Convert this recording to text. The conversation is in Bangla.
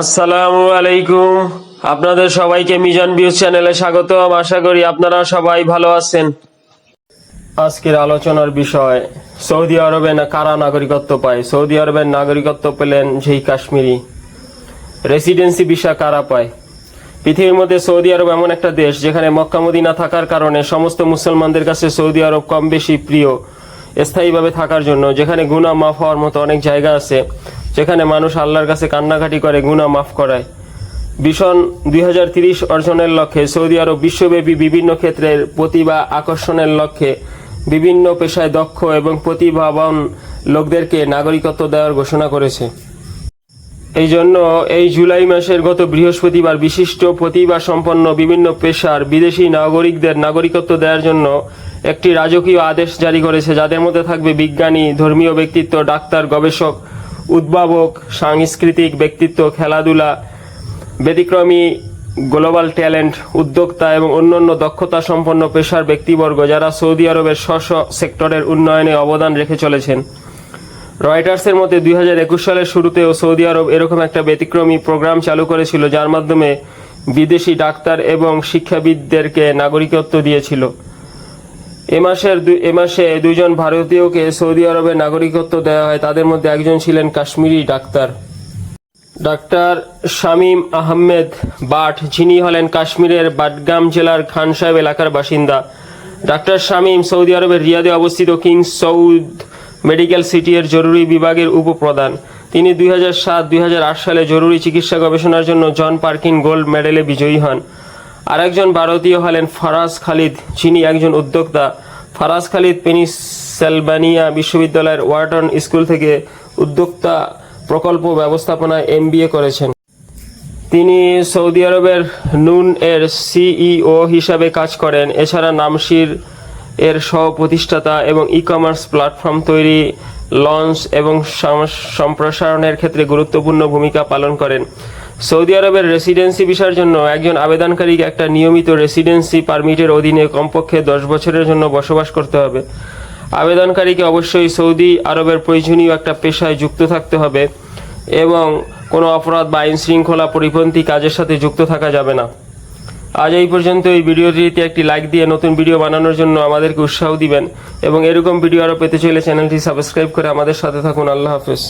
আসসালামু আলাইকুম। আপনাদের সবাইকে মিজান ভিউজ চ্যানেলে স্বাগতম। আশা করি আপনারা সবাই ভালো আছেন। আজকের আলোচনার বিষয়, সৌদি আরবে না কারা নাগরিকত্ব পায়? সৌদি আরবের নাগরিকত্ব পেলেন যেই কাশ্মীরি। রেসিডেন্সি ভিসা কারা পায়? পৃথিবীর মধ্যে সৌদি আরব এমন একটা দেশ যেখানে মক্কা মদিনা থাকার কারণে সমস্ত মুসলমানদের কাছে সৌদি আরব কম বেশি প্রিয়, স্থায়ীভাবে থাকার জন্য, যেখানে গুণা মাফ হওয়ার মতো অনেক জায়গা আছে। যেখানে মানুষ আল্লাহর কাছে কান্নাকাটি করে গুণা মাফ করায়। ভীষণ দুই অর্জনের লক্ষ্যে, সৌদি আরব বিশ্বব্যাপী বিভিন্ন ক্ষেত্রের প্রতিভা আকর্ষণের লক্ষ্যে বিভিন্ন পেশায় দক্ষ এবং প্রতিভাবান লোকদেরকে নাগরিকত্ব দেওয়ার ঘোষণা করেছে। এই জন্য এই জুলাই মাসের গত বৃহস্পতিবার বিশিষ্ট প্রতিভা সম্পন্ন বিভিন্ন পেশার বিদেশি নাগরিকদের নাগরিকত্ব দেওয়ার জন্য একটি রাজকীয় আদেশ জারি করেছে, যাদের মধ্যে থাকবে বিজ্ঞানী, ধর্মীয় ব্যক্তিত্ব, ডাক্তার, গবেষক উদ্ভাবক, সাংস্কৃতিক ব্যক্তিত্ব, খেলাধুলা, ব্যতিক্রমী, গ্লোবাল ট্যালেন্ট, উদ্যোক্তা এবং অন্যান্য দক্ষতা সম্পন্ন পেশার ব্যক্তিবর্গ যারা সৌদি আরবের স্ব সেক্টরের উন্নয়নে অবদান রেখে চলেছেন। রয়টার্সের মতে, দুই হাজার একুশ সালের শুরুতেও সৌদি আরব এরকম একটা ব্যতিক্রমী প্রোগ্রাম চালু করেছিল যার মাধ্যমে বিদেশি ডাক্তার এবং শিক্ষাবিদদেরকে নাগরিকত্ব দিয়েছিল। এ মাসের এ মাসে দুজন ভারতীয়কে সৌদি আরবের নাগরিকত্ব দেওয়া হয়। তাদের মধ্যে একজন ছিলেন Kashmiri doctor. Doctor Shamim Ahmed but, যিনি হলেন কাশ্মীরের বাডগাম জেলার খান সাহেব এলাকার বাসিন্দা। ডাক্তার শামীম সৌদি আরবের রিয়াদে অবস্থিত কিং সৌদ মেডিকেল সিটি এর জরুরি বিভাগের উপপ্রধান। তিনি দুই হাজার সাত দুই সালে জরুরি চিকিৎসা গবেষণার জন্য জন পার্কিন গোল্ড মেডেলে বিজয়ী হন। আরেকজন ভারতীয় হলেন ফারাজ খালিদ, যিনি একজন উদ্যোক্তা। ফারাজ খালিদ পেনিসেলভানিয়া বিশ্ববিদ্যালয়ের ওয়ার্টন স্কুল থেকে উদ্যোক্তা প্রকল্প ব্যবস্থাপনায় এমবিএ করেছেন। তিনি সৌদি আরবের নুন এর সিইও হিসাবে কাজ করেন। এছাড়া নামশির এর সহ প্রতিষ্ঠাতা এবং ই কমার্স প্ল্যাটফর্ম তৈরি লঞ্চ এবং সম্প্রসারণের ক্ষেত্রে গুরুত্বপূর্ণ ভূমিকা পালন করেন। সৌদি আরবের রেসিডেন্সি ভিসার জন্য একজন আবেদনকারীকে একটা নিয়মিত রেসিডেন্সি পারমিটের অধীনে কমপক্ষে দশ বছরের জন্য বসবাস করতে হবে। আবেদনকারীকে অবশ্যই সৌদি আরবের প্রয়োজনীয় একটা পেশায় যুক্ত থাকতে হবে এবং কোনো অপরাধ বা আইন শৃঙ্খলা পরিপন্থী কাজের সাথে যুক্ত থাকা যাবে না। আজ এই পর্যন্ত এই ভিডিওটিতে একটি লাইক দিয়ে নতুন ভিডিও বানানোর জন্য আমাদেরকে উৎসাহ দিবেন এবং এরকম ভিডিও আরও পেতে চাইলে চ্যানেলটি সাবস্ক্রাইব করে আমাদের সাথে থাকুন। আল্লাহ হাফেজ।